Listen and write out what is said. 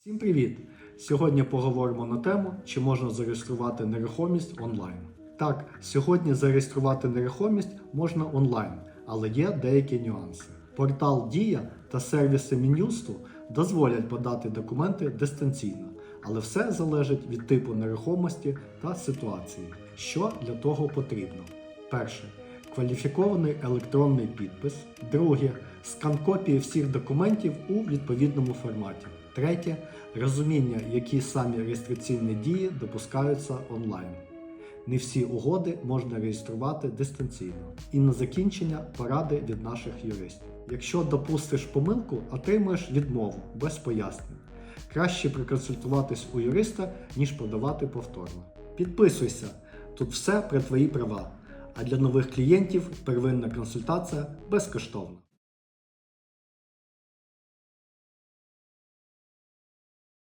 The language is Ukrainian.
Всім привіт! Сьогодні поговоримо на тему, чи можна зареєструвати нерухомість онлайн. Так, сьогодні зареєструвати нерухомість можна онлайн, але є деякі нюанси. Портал Дія та сервіси Мін'юсту дозволять подати документи дистанційно, але все залежить від типу нерухомості та ситуації. Що для того потрібно? Перше кваліфікований електронний підпис. Друге скан копії всіх документів у відповідному форматі. Третє розуміння, які самі реєстраційні дії допускаються онлайн. Не всі угоди можна реєструвати дистанційно. І на закінчення поради від наших юристів. Якщо допустиш помилку, отримуєш відмову без пояснень. Краще проконсультуватись у юриста, ніж подавати повторно. Підписуйся, тут все про твої права. А для нових клієнтів первинна консультація безкоштовна.